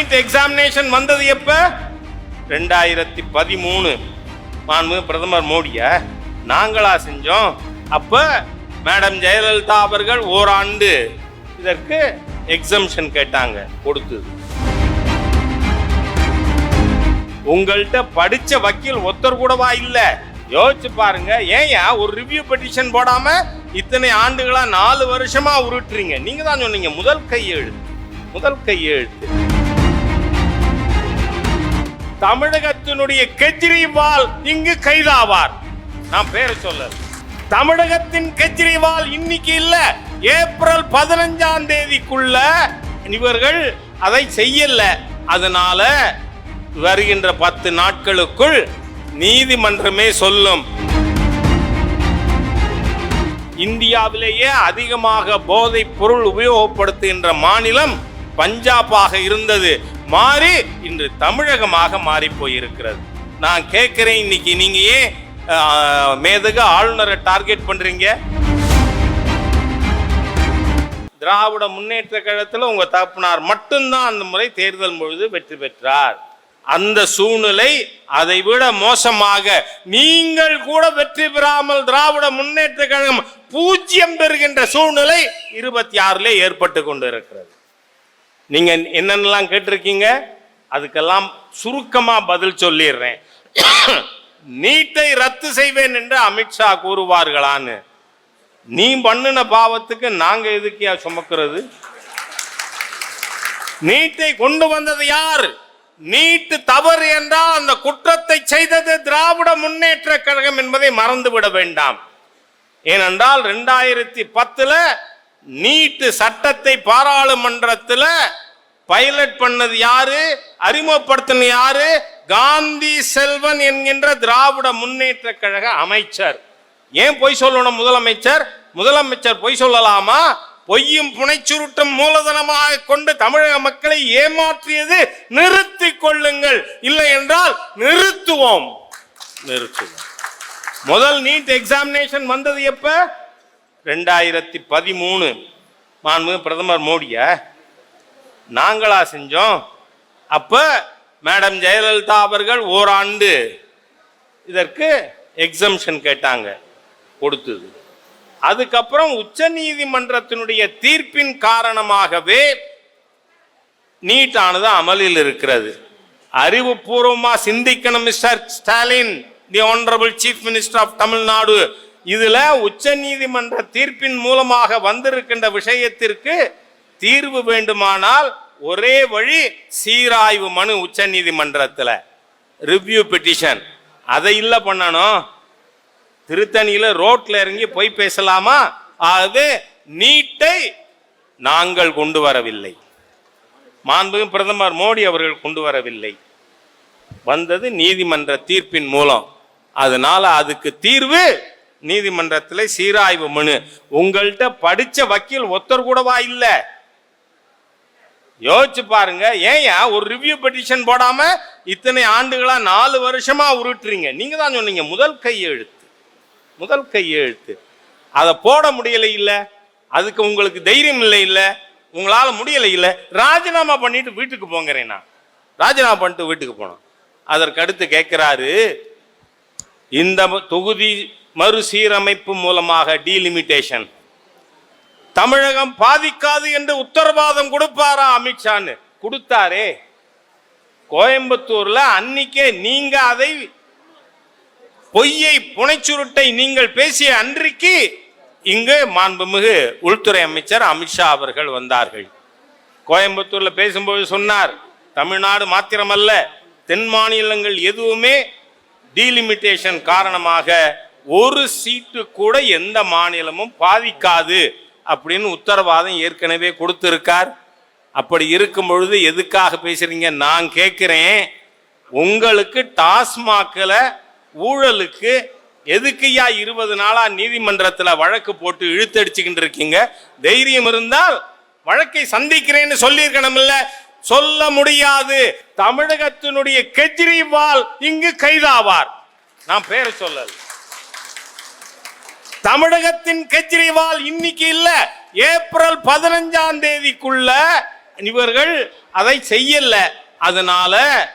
NEET examination வந்தது எப்ப? ரெண்டாயிரத்தி பதிமூணு. மாண்பு பிரதமர் மோடிய நாங்களா செஞ்சோம். அப்ப மேடம் ஜெயலலிதா அவர்கள் ஓராண்டு இதற்கு எக்ஸம்ஷன் கேட்டாங்க கொடுத்தது. உங்கள்கிட்ட படிச்ச வக்கீல் ஒருத்தர் கூடவா இல்ல? யோசிச்சு பாருங்க. ஏன் ஒரு ரிவ்யூ பெட்டிஷன் போடாம இத்தனை ஆண்டுகளா நாலு வருஷமா உருட்டுறீங்க. நீங்க தான் சொன்னீங்க முதல் கையெழுத்து முதல் கையெழுத்து தமிழகத்தினுடைய கெஜ்ரிவால் இங்கு கைதாவார். நான் பேரை சொல்ல தமிழகத்தின் கெஜ்ரிவால் இன்னைக்கு இல்ல. ஏப்ரல் பதினஞ்சாம் தேதிக்குள்ள இவர்கள் அதை செய்யல. அதனால வருகின்ற பத்து நாட்களுக்குள் நீதிமன்றமே சொல்லும். இந்தியாவிலேயே அதிகமாக போதைப் பொருள் உபயோகப்படுத்துகின்ற மாநிலம் பஞ்சாபாக இருந்தது. மாறி இன்று தமிழகமாக மாறி போயிருக்கிறது நான் கேட்கிறேன் இன்னைக்கு நீங்க ஏன் மேதக ஆளுநரை டார்கெட் பண்றீங்க? திராவிட முன்னேற்ற கழகத்தில் உங்க தகப்பனார் மட்டும்தான் அந்த முறை தேர்தல் பொழுது வெற்றி பெற்றார். அந்த சூழ்நிலை அதை விட மோசமாக. நீங்கள் கூட வெற்றி பெறாமல் திராவிட முன்னேற்ற கழகம் பூஜ்ஜியம் பெறுகின்ற சூழ்நிலை இருபத்தி ஆறுல ஏற்பட்டு கொண்டு இருக்கிறது நீங்க என்னென்னலாம் கேட்டிருக்கீங்க அதுக்கெல்லாம் சுருக்கமா பதில் சொல்லிடுறேன். நீட்டை ரத்து செய்வேன் என்று அமித்ஷா கூறுவார்களான்னு. நீ பண்ணின பாவத்துக்கு நாங்க எதுக்கியா சுமக்கிறது? நீட்டை கொண்டு வந்தது யார்? நீட்டு தவறு என்றால் அந்த குற்றத்தை செய்தது திராவிட முன்னேற்ற கழகம் என்பதை மறந்துவிட வேண்டாம். ஏனென்றால் ரெண்டாயிரத்தி பத்துல நீட்டு சட்டத்தை பாராளுமன்றத்தில் பைலட் பண்ணது யாரு? அறிமுகப்படுத்தின யாரு? காந்தி செல்வன் என்கின்ற திராவிட முன்னேற்ற கழக அமைச்சர். ஏன் பொய் சொல்லணும் முதலமைச்சர்? முதலமைச்சர் பொய் சொல்லலாமா? பொய்யும் புனைச்சுருட்டும் மூலதனமாக கொண்டு தமிழக மக்களை ஏமாற்றியது நிறுத்தி கொள்ளுங்கள். இல்லை என்றால் நிறுத்துவோம். நிறுத்துவோம். முதல் நீட் எக்ஸாமினேஷன் வந்தது எப்ப? ரெண்டாயிரத்தி பதிமூணு மாண்பு பிரதமர் மோடிய நாங்களா செஞ்சோம். அப்போ மேடம் ஜெயலலிதா அவர்கள் ஓராண்டு இதற்கு எக்ஸம்ஷன் கேட்டாங்க கொடுத்தது. அதுக்கப்புறம் உச்ச நீதிமன்றத்தினுடைய தீர்ப்பின் காரணமாகவே நீட்டானது அமலில் இருக்கிறது. அறிவுபூர்வமாக சிந்திக்கணும் mister Stalin the honourable chief minister of Tamil Nadu. இதுல உச்ச நீதிமன்ற தீர்ப்பின் மூலமாக வந்திருக்கின்ற விஷயத்திற்கு தீர்வு வேண்டுமானால் ஒரே வழி சீராய்வு மனு உச்ச நீதிமன்றத்தில். ரிவ்யூ பெட்டிஷன் அதை இல்லை பண்ணணும். திருத்தணியில் ரோட்ல இறங்கி போய் பேசலாமா? அது நீட்டை நாங்கள் கொண்டு வரவில்லை. மாண்பு பிரதமர் மோடி அவர்கள் கொண்டு வரவில்லை. வந்தது நீதிமன்ற தீர்ப்பின் மூலம். அதனால அதுக்கு தீர்வு நீதிமன்றத்தில் சீராய்வு மனு. உங்கள்கிட்ட படித்த வக்கீல் ஒத்தர் கூடவா இல்லை? யோசிச்சு பாருங்க. ஏன் ஒரு ரிவ்யூ பெட்டிஷன் போடாம இத்தனை ஆண்டுகளா நாலு வருஷமா உருட்டுறீங்க. நீங்க தான் சொன்னீங்க முதல் கையெழுத்து முதல் கையெழுத்து அதை போட முடியல இல்லை. அதுக்கு உங்களுக்கு தைரியம் இல்லை இல்லை. உங்களால் முடியல இல்லை. ராஜினாமா பண்ணிட்டு வீட்டுக்கு போங்கிறேன் நான். ராஜினாமா பண்ணிட்டு வீட்டுக்கு போனோம். அதற்கு அடுத்து இந்த தொகுதி மறுசீரமைப்பு மூலமாக டீலிமிட்டேஷன் தமிழகம் பாதிக்காது என்று உத்தரவாதம் கொடுப்பாரா அமித்ஷான்னு கொடுத்தாரே. கோயம்புத்தூர்ல அன்னைக்கே நீங்க அதை பொய்யை புனைச்சுருட்டை நீங்கள் பேசிய அன்றைக்கு இங்கு மாண்புமிகு உள்துறை அமைச்சர் அமித்ஷா அவர்கள் வந்தார்கள். கோயம்புத்தூர்ல பேசும்போது சொன்னார் தமிழ்நாடு மாத்திரமல்ல தென் மாநிலங்கள் எதுவுமே டீலிமிட்டேஷன் காரணமாக ஒரு சீட்டு கூட எந்த மாநிலமும் பாதிக்காது அப்படின்னு உத்தரவாதம் ஏற்கனவே கொடுத்திருக்கார். அப்படி இருக்கும் பொழுது எதுக்காக பேசுறீங்க? நான் கேட்குறேன் உங்களுக்கு டாஸ்மாகில் ஊழலுக்கு எதுக்குயா இருபது நாளா நீதிமன்றத்தில் வழக்கு போட்டு இழுத்தடிச்சுக்கிட்டு இருக்கீங்க? தைரியம் இருந்தால் வழக்கை சந்திக்கிறேன்னு சொல்லியிருக்கணும்ல. சொல்ல முடியாது. தமிழகத்தினுடைய கெஜ்ரிவால் இங்கு கைதாவார். நான் பேரை சொல்லல. தமிழகத்தின் கெஜ்ரிவால் இன்னைக்கு இல்ல. ஏப்ரல் பதினஞ்சாம் தேதிக்குள்ள இவர்கள் அதை செய்யல. அதனால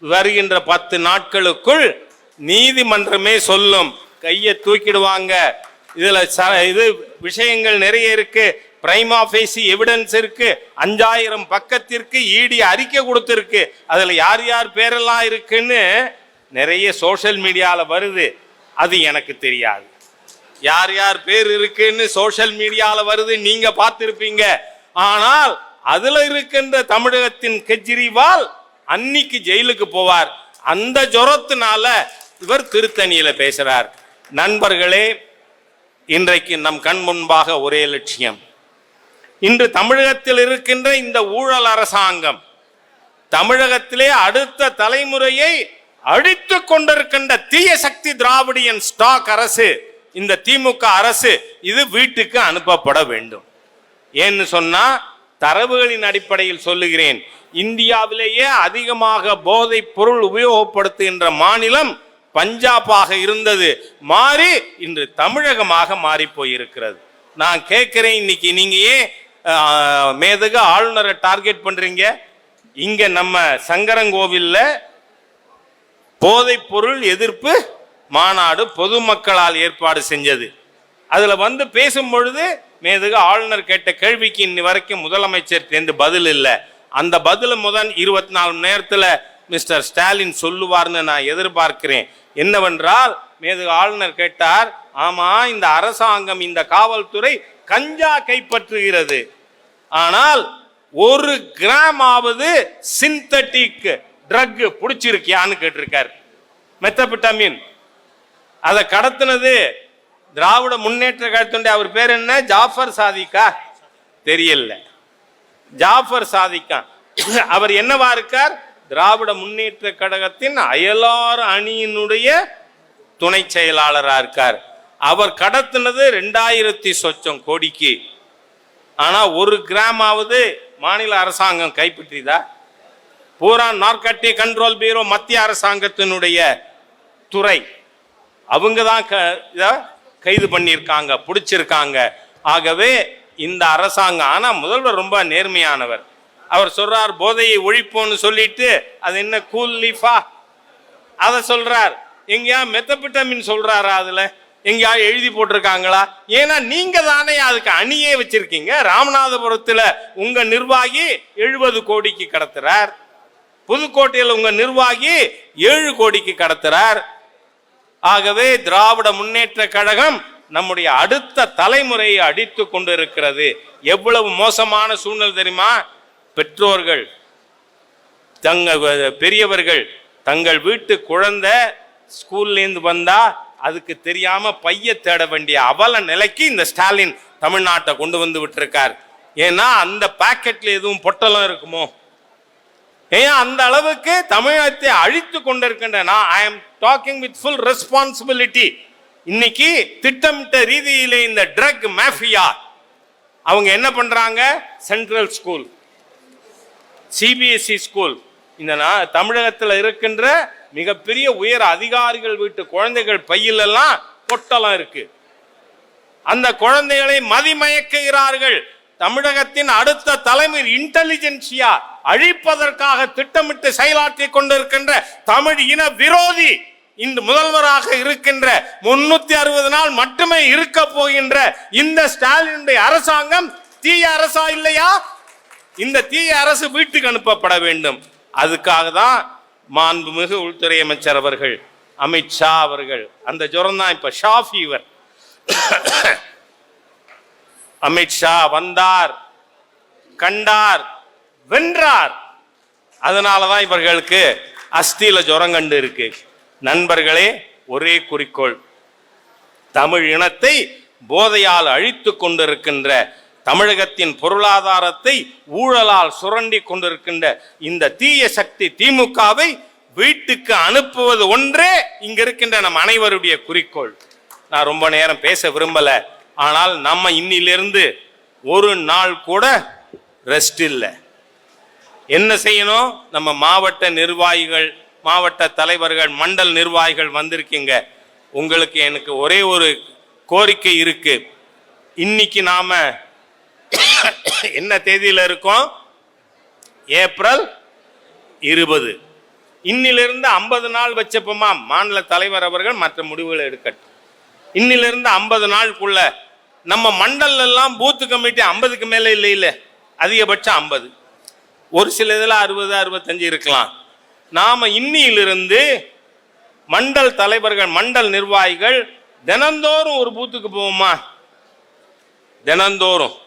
வருகின்ற பத்து நாட்களுக்குள் நீதிமன்றமே சொல்லும். கையை தூக்கிடுவாங்க. இதுல ச- இது விஷயங்கள் நிறைய இருக்கு. பிரைமா ஃபேசி எவிடன்ஸ் இருக்கு. அஞ்சாயிரம் பக்கத்திற்கு ஈடி அறிக்கை கொடுத்துருக்கு. அதில் யார் யார் பேரெல்லாம் இருக்குன்னு நிறைய சோஷியல் மீடியாவில் வருது. அது எனக்கு தெரியாது. யார் யார் பேர் இருக்குன்னு சோஷியல் மீடியாவில் வருது. நீங்க பார்த்துருப்பீங்க. ஆனால் அதுல இருக்கின்ற தமிழகத்தின் கெஜ்ரிவால் அன்னிக்கு ஜெயிலுக்கு போவார். அந்த ஜுரத்தினால இவர் திருத்தணியில பேசுறார். நண்பர்களே இன்றைக்கு நம் கண் முன்பாக ஒரே லட்சியம். இன்று தமிழகத்தில் இருக்கின்ற இந்த ஊழல் அரசாங்கம் தமிழகத்திலே அடுத்த தலைமுறையை அழித்து கொண்டிருக்கின்ற தீய சக்தி திராவிடியன் ஸ்டாக் அரசு இந்த திமுக அரசு இது வீட்டுக்கு அனுப்பப்பட வேண்டும். ஏன்னு சொன்னா தரவுகளின் அடிப்படையில் சொல்லுகிறேன். இந்தியாவிலேயே அதிகமாக போதைப் பொருள் உபயோகப்படுத்துகின்ற மாநிலம் பஞ்சாபாக இருந்தது. மாறி இன்று தமிழகமாக மாறி போயிருக்கிறது. நான் கேட்கிறேன் இன்னைக்கு நீங்க ஏன் மேதகு ஆளுநரை டார்கெட் பண்றீங்க. இங்க நம்ம சங்கரங்கோவில்ல போதைப் பொருள் எதிர்ப்பு மாநாடு பொதுமக்களால் ஏற்பாடு செஞ்சது. அதுல வந்து பேசும் பொழுது மேதுக ஆளுநர் கேட்ட கேள்விக்கு இன்னி வரைக்கும் முதலமைச்சர் தேர்ந்து பதில் இல்லை. அந்த பதில் முதல் இருபத்தி நாலு மணி நேரத்தில் மிஸ்டர் ஸ்டாலின் சொல்லுவார்னு நான் எதிர்பார்க்கிறேன். என்னவென்றால் மேதகு ஆளுநர் கேட்டார் ஆமா இந்த அரசாங்கம் இந்த காவல்துறை கஞ்சா கைப்பற்றுகிறது. ஆனால் ஒரு கிராம் ஆவது சிந்தட்டிக் ட்ரக் பிடிச்சிருக்கியான்னு கேட்டிருக்காரு. மெத்தபிட்டமின் அதை கடத்தினது திராவிட முன்னேற்ற கழகத்துடைய அவர் பேர் என்ன? ஜாஃபர் சாதிக்கா? தெரியல. ஜாஃபர் சாதிக்கா. அவர் என்னவா இருக்கார்? திராவிட முன்னேற்ற கழகத்தின் அயலார் அணியினுடைய துணை செயலாளராக இருக்கார். அவர் கடத்தினது ரெண்டாயிரத்தி சொச்சம் கோடிக்கு. ஆனால் ஒரு கிராமாவது மாநில அரசாங்கம் கைப்பற்றிதா பூரா நார்கட்டி கண்ட்ரோல் பீரோ மத்திய அரசாங்கத்தினுடைய துறை. அவங்க தான் க- இதை கைது பண்ணியிருக்காங்க பிடிச்சிருக்காங்க. ஆகவே இந்த அரசாங்கம் ஆனால் முதல்வர் ரொம்ப நேர்மையானவர். அவர் சொல்றார் போதையை ஒழிப்போன்னு சொல்லிட்டு அது என்ன கூல் லீஃபா அதை சொல்றார். எங்கேயா மெத்தபிட்டமின் சொல்றாரா அதில்? எங்கேயா எழுதி போட்டிருக்காங்களா? ஏன்னா நீங்க தானே அதுக்கு அணியே வச்சிருக்கீங்க. ராமநாதபுரத்துல உங்க நிர்வாகி எழுபது கோடிக்கு கடத்துறார். புதுக்கோட்டையில் உங்க நிர்வாகி ஏழு கோடிக்கு கடத்துறார். ஆகவே திராவிட முன்னேற்ற கழகம் நம்முடைய அடுத்த தலைமுறையை அடித்து கொண்டிருக்கிறது. எவ்வளவு மோசமான சூழ்நிலை தெரியுமா? பெற்றோர்கள் தங்க பெரியவர்கள் தங்கள் வீட்டு குழந்தை ஸ்கூல்லேருந்து வந்தால் அதுக்கு தெரியாம பைய தேட வேண்டிய அவல நிலைக்கு இந்த ஸ்டாலின் தமிழ்நாட்டை கொண்டு வந்து விட்டுருக்கார். ஏன்னா அந்த பாக்கெட்ல எதுவும் பொட்டலம் இருக்குமோ? ஏன் அந்த அளவுக்கு தமிழகத்தை அழித்து கொண்டிருக்கின்ற நான் I am talking with full responsibility இன்னைக்கு திட்டமிட்ட ரீதியிலே இந்த ட்ரக் மாஃபியா அவங்க என்ன பண்றாங்க? சென்ட்ரல் ஸ்கூல் சிபிஎஸ்இ ஸ்கூல் இந்த தமிழகத்தில் இருக்கின்ற மிகப்பெரிய உயர் அதிகாரிகள் வீட்டு குழந்தைகள் பையிலெல்லாம் பொட்டலம் இருக்கு. அந்த குழந்தைகளை மதிமயக்குகிறார்கள். தமிழகத்தின் அடுத்த தலைமை இன்டெலிஜென்சியா அழிப்பதற்காக திட்டமிட்டு செயலாற்றி கொண்டிருக்கின்ற தமிழ் இன விரோதி இந்த முதல்வராக இருக்கின்ற முன்னூத்தி அறுபது நாள் மட்டுமே இருக்க போகின்ற இந்த ஸ்டாலினுடைய அரசாங்கம் தீய அரசா இல்லையா? இந்த தீய அரசு வீட்டுக்கு அனுப்பப்பட வேண்டும். அதுக்காக தான் மாண்புமிகு உள்துறை அமைச்சர் அவர்கள் அமித்ஷா அவர்கள் அந்த ஜுரம் தான் இப்போ ஷா ஃபீவர் அமித்ஷா வந்தார் கண்டார் வென்றார். அதனாலதான் இவர்களுக்கு அஸ்தியில ஜுரம் கண்டு இருக்கு. நண்பர்களே ஒரே குறிக்கோள். தமிழ் இனத்தை போதையால் அழித்து கொண்டிருக்கின்ற தமிழகத்தின் பொருளாதாரத்தை ஊழலால் சுரண்டி கொண்டிருக்கின்ற இந்த தீய சக்தி திமுகவை வீட்டுக்கு அனுப்புவது ஒன்றே இங்க இருக்கின்ற நம் அனைவருடைய குறிக்கோள். நான் ரொம்ப நேரம் பேச விரும்பல. ஆனால் நம்ம இன்னிலிருந்து ஒரு நாள் கூட ரெஸ்ட் இல்லை. என்ன செய்யணும்? நம்ம மாவட்ட நிர்வாகிகள் மாவட்ட தலைவர்கள் மண்டல் நிர்வாகிகள் வந்திருக்கீங்க. உங்களுக்கு எனக்கு ஒரே ஒரு கோரிக்கை இருக்கு. இன்னைக்கு நாம என்ன தேதியில் இருக்கோம்? ஏப்ரல் இருபது. இன்னிலிருந்து ஐம்பது நாள் வச்சப்பமா? மாநில தலைவர் அவர்கள் மற்ற முடிவுகளை எடுக்கட்டும். இன்னிலிருந்து ஐம்பது நாளுக்குள்ள நம்ம மண்டல எல்லாம் பூத்து கமிட்டி ஐம்பதுக்கு மேலே இல்லை இல்லை. அதிகபட்சம் ஐம்பது. ஒரு சில இதில் அறுபது அறுபத்தஞ்சு இருக்கலாம். நாம் இன்னியிலிருந்து மண்டல் தலைவர்கள் மண்டல் நிர்வாகிகள் தினந்தோறும் ஒரு பூத்துக்கு போவோமா? தினந்தோறும்.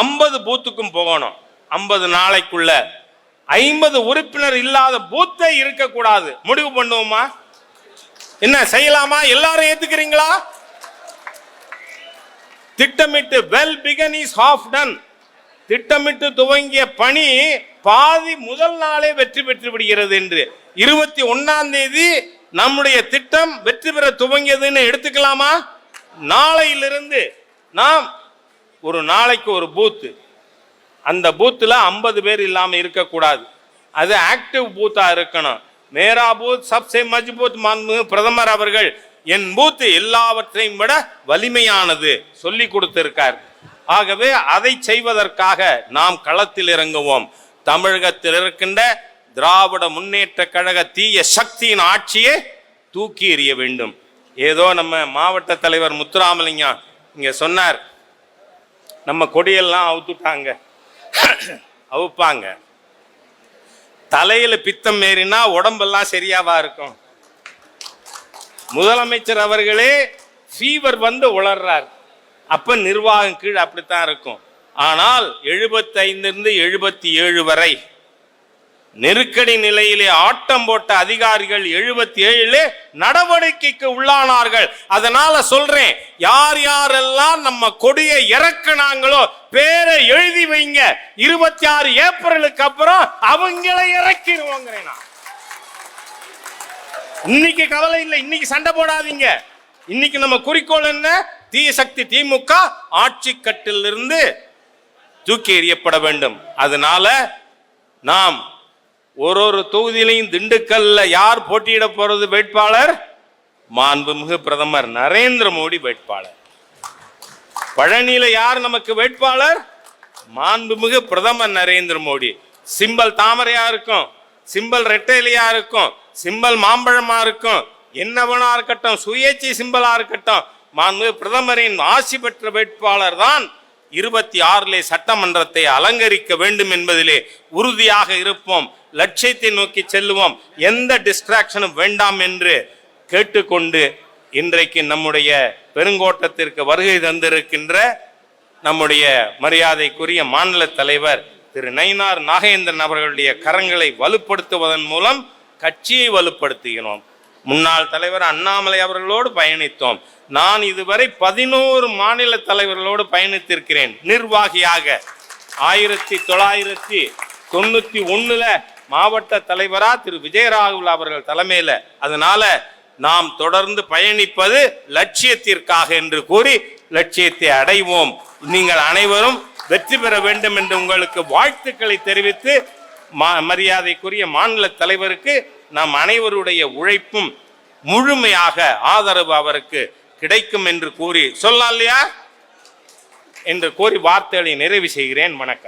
ஐம்பது பூத்துக்கும் போகணும். ஐம்பது நாளைக்குள்ள. ஐம்பது உறுப்பினர் இல்லாத பூத்தே இருக்கக்கூடாது. முடிவு பண்ணுவோமா? என்ன செய்யலாமா? எல்லாரும் ஏத்துக்கிறீங்களா? திட்டமிட்டு well begun is half done திட்டமிட்டு துவங்கிய பணி பாதி முதல் நாளே வெற்றி பெற்று விடுகிறது என்று. இருபத்தி ஒன்னாம் தேதி நம்முடைய திட்டம் வெற்றி பெற துவங்கியதுன்னு எடுத்துக்கலாமா? நாளையிலிருந்து நாம் ஒரு நாளைக்கு ஒரு பூத்து. அந்த பூத்தில் ஐம்பது பேர் இல்லாமல் இருக்கக்கூடாது. அது ஆக்டிவ் பூத்தாக இருக்கணும். மேரா பூத் சப்சே மஜ்பூத் மாண்பு பிரதமர் அவர்கள் என் பூத்து எல்லாவற்றையும் விட வலிமையானது சொல்லி கொடுத்திருக்கார். ஆகவே அதை செய்வதற்காக நாம் களத்தில் இறங்குவோம். தமிழகத்தில் இருக்கின்ற திராவிட முன்னேற்ற கழக தீய சக்தியின் ஆட்சியை தூக்கி எறிய வேண்டும். ஏதோ நம்ம மாவட்ட தலைவர் முத்துராமலிங்கம் இங்கே சொன்னார் நம்ம கொடியெல்லாம் அவுத்துட்டாங்க. அவுப்பாங்க. தலையில பித்தம் ஏறினா உடம்பெல்லாம் சரியாவா இருக்கும். முதலமைச்சர் அவர்களே ஃபீவர் வந்து உளர்றார். அப்ப நிர்வாகம் கீழ் அப்படித்தான் இருக்கும். ஆனால் எழுபத்தைந்திலிருந்து எழுபத்தி ஏழு வரை நெருக்கடி நிலையிலே ஆட்டம் போட்ட அதிகாரிகள் எழுபத்தி ஏழிலே நடவடிக்கைக்கு உள்ளானார்கள். அதனால சொல்றேன் யார் யாரெல்லாம் நம்ம கொடியை இறக்குனாங்களோ பேரை எழுதி வைங்க. இருபத்தி ஆறு ஏப்ரலுக்கு அப்புறம் அவங்கள இறக்கிடுவோங்கிறேன் நான். இன்னைக்கு கவலை இல்லை இன்னைக்கு சண்டை போடாதீங்க. இன்னைக்கு நம்ம குறிக்கோள் என்ன? தீய சக்தி திமுக ஆட்சி கட்டிலிருந்து தூக்கி எறியப்பட வேண்டும். அதனால நாம் ஒரு ஒரு தொகுதியிலையும் திண்டுக்கல்ல யார் போட்டியிட போறது வேட்பாளர்? மாண்புமிகு பிரதமர் நரேந்திர மோடி வேட்பாளர். பழனியில யார் நமக்கு வேட்பாளர்? மாண்புமிகு பிரதமர் நரேந்திர மோடி. சிம்பல் தாமரையா இருக்கும் சிம்பல் ரெட்டையிலையா இருக்கும் சிம்பல் மாம்பழமா இருக்கும். என்னவனா இருக்கட்டும் சுயேட்சை சிம்பலா இருக்கட்டும் மாண்புமிகு பிரதமரின் ஆசி பெற்ற வேட்பாளர் தான் இருபத்தி ஆறிலே சட்டமன்றத்தை அலங்கரிக்க வேண்டும் என்பதிலே உறுதியாக இருப்போம். லட்சியத்தை நோக்கி செல்லுவோம். எந்த டிஸ்ட்ராக்ஷனும் வேண்டாம் என்று கேட்டுக்கொண்டு இன்றைக்கு நம்முடைய பெருங்கோட்டத்திற்கு வருகை தந்திருக்கின்ற நம்முடைய மரியாதைக்குரிய மாநில தலைவர் திரு நயினார் நாகேந்திரன் அவர்களுடைய கரங்களை வலுப்படுத்துவதன் மூலம் கட்சியை வலுப்படுத்துகிறோம். முன்னாள் தலைவர் அண்ணாமலை அவர்களோடு பயணித்தோம். நான் இதுவரை பதினோரு மாநில தலைவர்களோடு பயணித்திருக்கிறேன். நிர்வாகியாக ஆயிரத்தி தொள்ளாயிரத்தி தொண்ணூத்தி ஒண்ணுல மாவட்ட தலைவரா திரு. விஜயராகுல் அவர்கள் தலைமையில. அதனால நாம் தொடர்ந்து பயணிப்பது லட்சியத்திற்காக என்று கூறி லட்சியத்தை அடைவோம். நீங்கள் அனைவரும் வெற்றி பெற வேண்டும் என்று உங்களுக்கு வாழ்த்துக்களை தெரிவித்து மா- மரியாதைக்குரிய மாநில தலைவருக்கு நாம் அனைவருடைய உழைப்பும் முழுமையாக ஆதரவு அவருக்கு கிடைக்கும் என்று கூறி சொல்லலாம் இல்லையா? என்று கூறி வார்த்தைகளை நிறைவு செய்கிறேன். வணக்கம்.